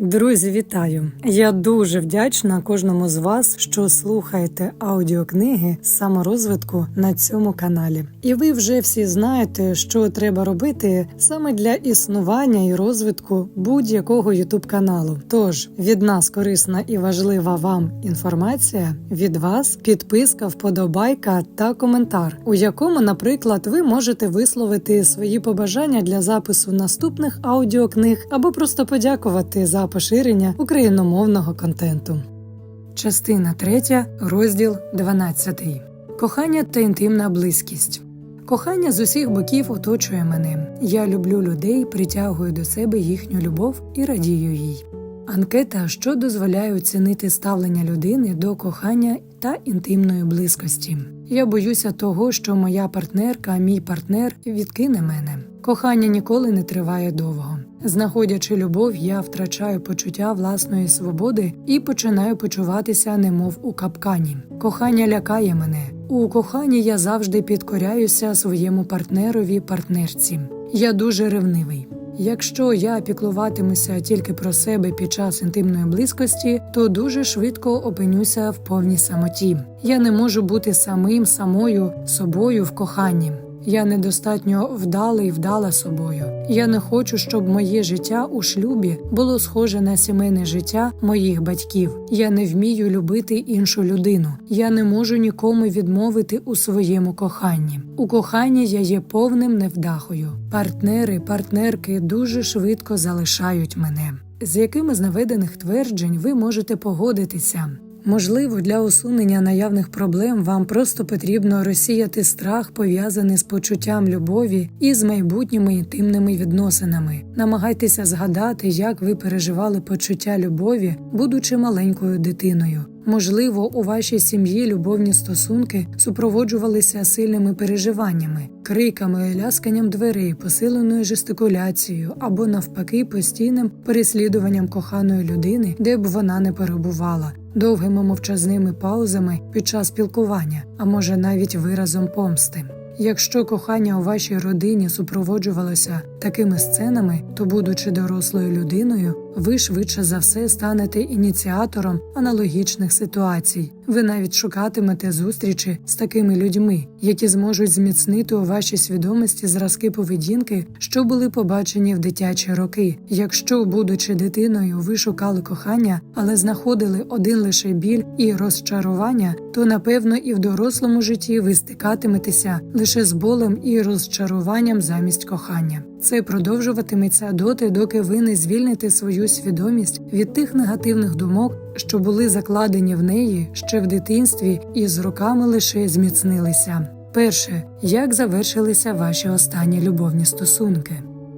Друзі, вітаю! Я дуже вдячна кожному з вас, що слухаєте аудіокниги саморозвитку на цьому каналі. І ви вже всі знаєте, що треба робити саме для існування і розвитку будь-якого ютуб каналу. Тож від нас корисна і важлива вам інформація, від вас підписка, вподобайка та коментар, у якому, наприклад, ви можете висловити свої побажання для запису наступних аудіокниг або просто подякувати за поширення україномовного контенту. Частина 3, розділ 12. Кохання та інтимна близькість. Кохання з усіх боків оточує мене. Я люблю людей, притягую до себе їхню любов і радію їй. Анкета, що дозволяє оцінити ставлення людини до кохання та інтимної близькості. Я боюся того, що моя партнерка, мій партнер відкине мене. Кохання ніколи не триває довго. Знаходячи любов, я втрачаю почуття власної свободи і починаю почуватися, немов у капкані. Кохання лякає мене. У коханні я завжди підкоряюся своєму партнерові, партнерці. Я дуже ревнивий. Якщо я піклуватимуся тільки про себе під час інтимної близькості, то дуже швидко опинюся в повній самоті. Я не можу бути самим самою собою в коханні. Я недостатньо вдалий і вдала собою. Я не хочу, щоб моє життя у шлюбі було схоже на сімейне життя моїх батьків. Я не вмію любити іншу людину. Я не можу нікому відмовити у своєму коханні. У коханні я є повним невдахою. Партнери, партнерки дуже швидко залишають мене. З якими з наведених тверджень ви можете погодитися? Можливо, для усунення наявних проблем вам просто потрібно розсіяти страх, пов'язаний з почуттям любові і з майбутніми інтимними відносинами. Намагайтеся згадати, як ви переживали почуття любові, будучи маленькою дитиною. Можливо, у вашій сім'ї любовні стосунки супроводжувалися сильними переживаннями, криками, лясканням дверей, посиленою жестикуляцією або навпаки постійним переслідуванням коханої людини, де б вона не перебувала, довгими мовчазними паузами під час спілкування, а може навіть виразом помсти. Якщо кохання у вашій родині супроводжувалося такими сценами, то, будучи дорослою людиною, ви швидше за все станете ініціатором аналогічних ситуацій. Ви навіть шукатимете зустрічі з такими людьми, які зможуть зміцнити у вашій свідомості зразки поведінки, що були побачені в дитячі роки. Якщо, будучи дитиною, ви шукали кохання, але знаходили один лише біль і розчарування, то напевно і в дорослому житті ви стикатиметеся лише з болем і розчаруванням замість кохання. Це продовжуватиметься доти, доки ви не звільните свою свідомість від тих негативних думок, що були закладені в неї ще в дитинстві і з роками лише зміцнилися. Перше, як завершилися ваші останні любовні стосунки.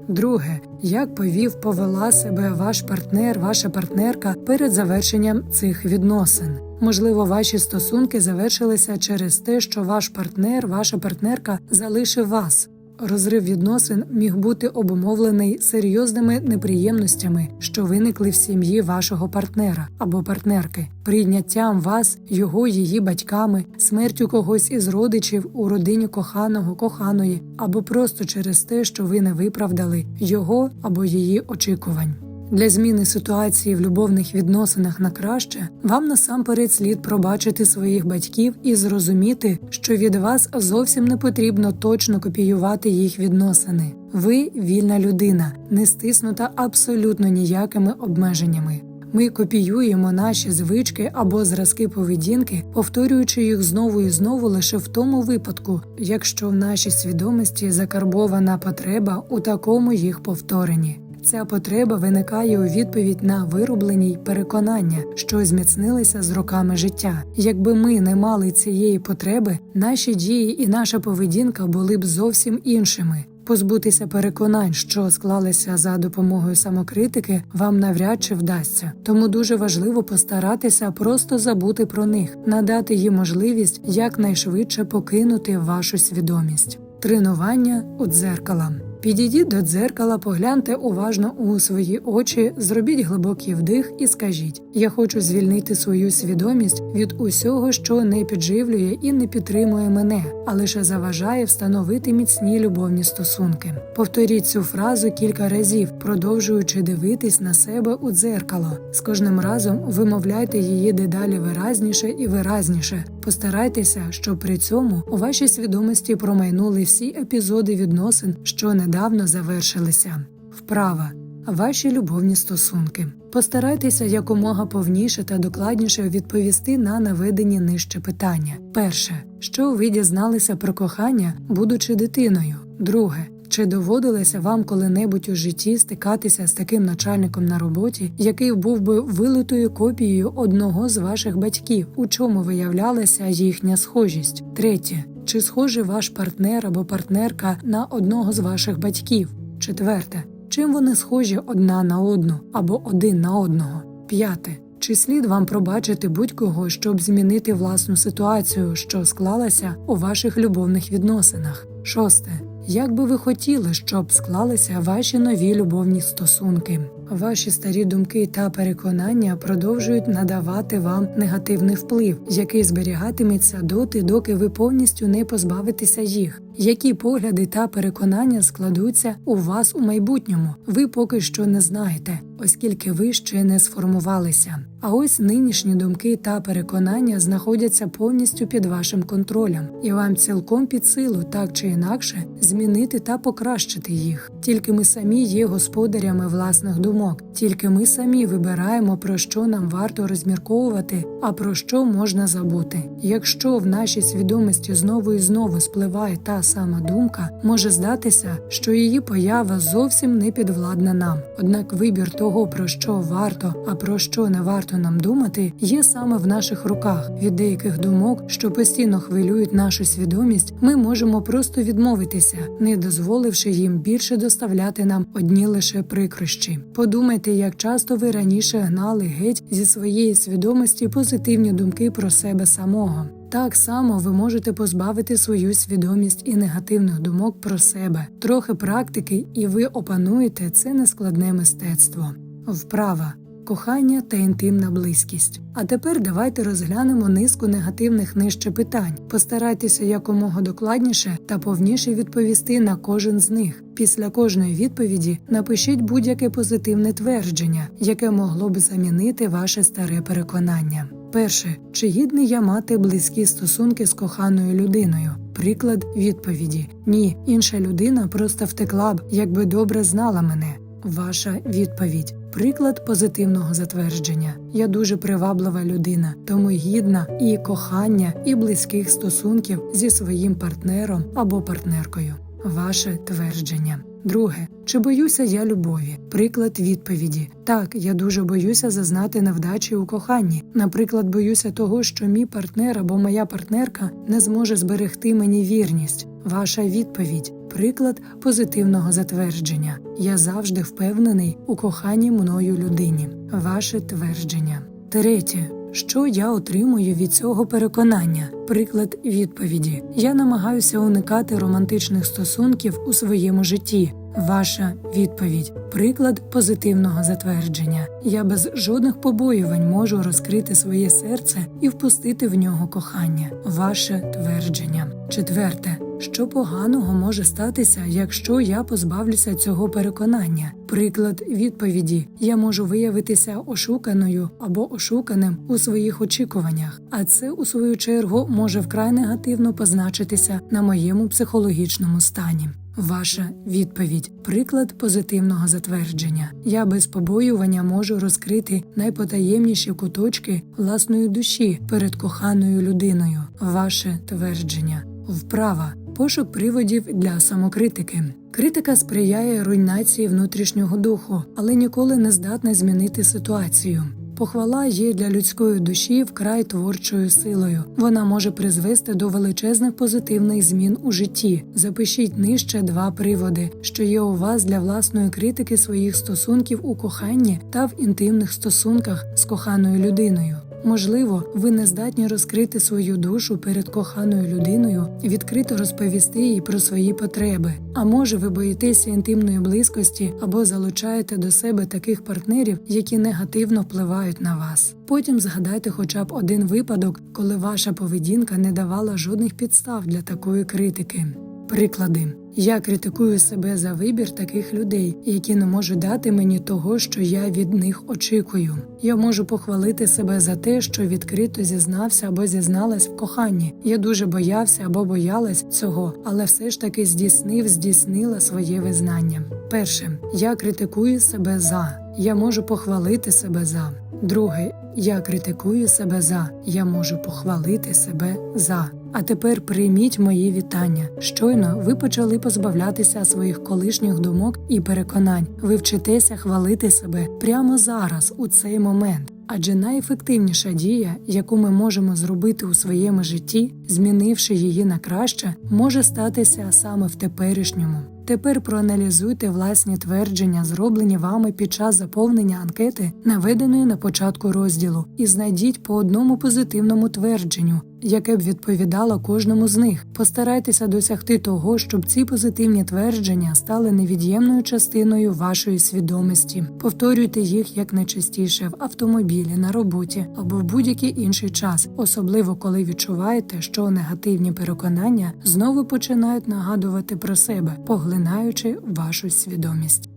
Друге, як повів повела себе ваш партнер, ваша партнерка перед завершенням цих відносин. Можливо, ваші стосунки завершилися через те, що ваш партнер, ваша партнерка залишив вас. Розрив відносин міг бути обумовлений серйозними неприємностями, що виникли в сім'ї вашого партнера або партнерки, прийняттям вас, його, її батьками, смертю когось із родичів у родині коханого, коханої, або просто через те, що ви не виправдали його або її очікувань. Для зміни ситуації в любовних відносинах на краще вам насамперед слід пробачити своїх батьків і зрозуміти, що від вас зовсім не потрібно точно копіювати їх відносини. Ви вільна людина, не стиснута абсолютно ніякими обмеженнями. Ми копіюємо наші звички або зразки поведінки, повторюючи їх знову і знову лише в тому випадку, якщо в нашій свідомості закарбована потреба у такому їх повторенні. Ця потреба виникає у відповідь на вироблені й переконання, що зміцнилися з роками життя. Якби ми не мали цієї потреби, наші дії і наша поведінка були б зовсім іншими. Позбутися переконань, що склалися за допомогою самокритики, вам навряд чи вдасться. Тому дуже важливо постаратися просто забути про них, надати їм можливість якнайшвидше покинути вашу свідомість. Тренування у дзеркала. Підійдіть до дзеркала, погляньте уважно у свої очі, зробіть глибокий вдих і скажіть: Я хочу звільнити свою свідомість від усього, що не підживлює і не підтримує мене, а лише заважає встановити міцні любовні стосунки. Повторіть цю фразу кілька разів, продовжуючи дивитись на себе у дзеркало. З кожним разом вимовляйте її дедалі виразніше і виразніше. Постарайтеся, щоб при цьому у вашій свідомості промайнули всі епізоди відносин, що недавно завершилися. Вправа. Ваші любовні стосунки. Постарайтеся якомога повніше та докладніше відповісти на наведені нижче питання. Перше, що ви дізналися про кохання, будучи дитиною. Друге, чи доводилося вам коли-небудь у житті стикатися з таким начальником на роботі, який був би вилитою копією одного з ваших батьків, у чому виявлялася їхня схожість? Третє, чи схожий ваш партнер або партнерка на одного з ваших батьків? Четверте, чим вони схожі одна на одну або один на одного? П'яте. Чи слід вам пробачити будь-кого, щоб змінити власну ситуацію, що склалася у ваших любовних відносинах? Шосте. Як би ви хотіли, щоб склалися ваші нові любовні стосунки? Ваші старі думки та переконання продовжують надавати вам негативний вплив, який зберігатиметься доти, доки ви повністю не позбавитеся їх. Які погляди та переконання складуться у вас у майбутньому? Ви поки що не знаєте, оскільки ви ще не сформувалися. А ось нинішні думки та переконання знаходяться повністю під вашим контролем, і вам цілком під силу, так чи інакше, змінити та покращити їх. Тільки ми самі є господарями власних думок, тільки ми самі вибираємо про що нам варто розмірковувати, а про що можна забути. Якщо в нашій свідомості знову і знову спливає та сама думка, може здатися, що її поява зовсім не підвладна нам. Однак вибір того, про що варто, а про що не варто нам думати, є саме в наших руках. Від деяких думок, що постійно хвилюють нашу свідомість, ми можемо просто відмовитися, не дозволивши їм більше доставляти нам одні лише прикрощі. Подумайте, як часто ви раніше гнали геть зі своєї свідомості позитивні думки про себе самого. Так само ви можете позбавити свою свідомість і негативних думок про себе. Трохи практики, і ви опануєте це нескладне мистецтво. Вправа. Кохання та інтимна близькість. А тепер давайте розглянемо низку негативних нижче питань. Постарайтеся якомога докладніше та повніше відповісти на кожен з них. Після кожної відповіді напишіть будь-яке позитивне твердження, яке могло б замінити ваше старе переконання. Перше, чи гідний я мати близькі стосунки з коханою людиною? Приклад відповіді: Ні, інша людина просто втекла б, якби добре знала мене. Ваша відповідь. Приклад позитивного затвердження. Я дуже приваблива людина, тому гідна і кохання, і близьких стосунків зі своїм партнером або партнеркою. Ваше твердження. Друге, чи боюся я любові? Приклад відповіді: так, я дуже боюся зазнати невдачі у коханні. Наприклад, боюся того, що мій партнер або моя партнерка не зможе зберегти мені вірність. Ваша відповідь приклад позитивного затвердження. Я завжди впевнений у коханні мною людині. Ваше твердження. Третє. Що я отримую від цього переконання? Приклад відповіді: Я намагаюся уникати романтичних стосунків у своєму житті. Ваша відповідь приклад позитивного затвердження. Я без жодних побоювань можу розкрити своє серце і впустити в нього кохання. Ваше твердження. Четверте. Що поганого може статися, якщо я позбавлюся цього переконання? Приклад відповіді: я можу виявитися ошуканою або ошуканим у своїх очікуваннях, а це у свою чергу може вкрай негативно позначитися на моєму психологічному стані. Ваша відповідь приклад позитивного затвердження. Я без побоювання можу розкрити найпотаємніші куточки власної душі перед коханою людиною. Ваше твердження. Вправа пошук приводів для самокритики. Критика сприяє руйнації внутрішнього духу, але ніколи не здатна змінити ситуацію. Похвала є для людської душі вкрай творчою силою. Вона може призвести до величезних позитивних змін у житті. Запишіть нижче два приводи, що є у вас для власної критики своїх стосунків у коханні та в інтимних стосунках з коханою людиною. Можливо, ви не здатні розкрити свою душу перед коханою людиною, відкрито розповісти їй про свої потреби. А може, ви боїтеся інтимної близькості або залучаєте до себе таких партнерів, які негативно впливають на вас. Потім згадайте хоча б один випадок, коли ваша поведінка не давала жодних підстав для такої критики. Приклади. Я критикую себе за вибір таких людей, які не можуть дати мені того, що я від них очікую. Я можу похвалити себе за те, що відкрито зізнався або зізналась в коханні. Я дуже боявся або боялась цього, але все ж таки здійснив, здійснила своє визнання. Перше, я критикую себе за. Я можу похвалити себе за. Друге, я критикую себе за. Я можу похвалити себе за. А тепер прийміть мої вітання. Щойно ви почали позбавлятися своїх колишніх думок і переконань. Ви вчитеся хвалити себе прямо зараз, у цей момент. Адже найефективніша дія, яку ми можемо зробити у своєму житті, змінивши її на краще, може статися саме в теперішньому. Тепер проаналізуйте власні твердження, зроблені вами під час заповнення анкети, наведеної на початку розділу, і знайдіть по одному позитивному твердженню, яке б відповідало кожному з них. Постарайтеся досягти того, щоб ці позитивні твердження стали невід'ємною частиною вашої свідомості. Повторюйте їх якнайчастіше в автомобілі, на роботі або в будь-який інший час, особливо коли відчуваєте, що негативні переконання знову починають нагадувати про себе, поглинаючи вашу свідомість.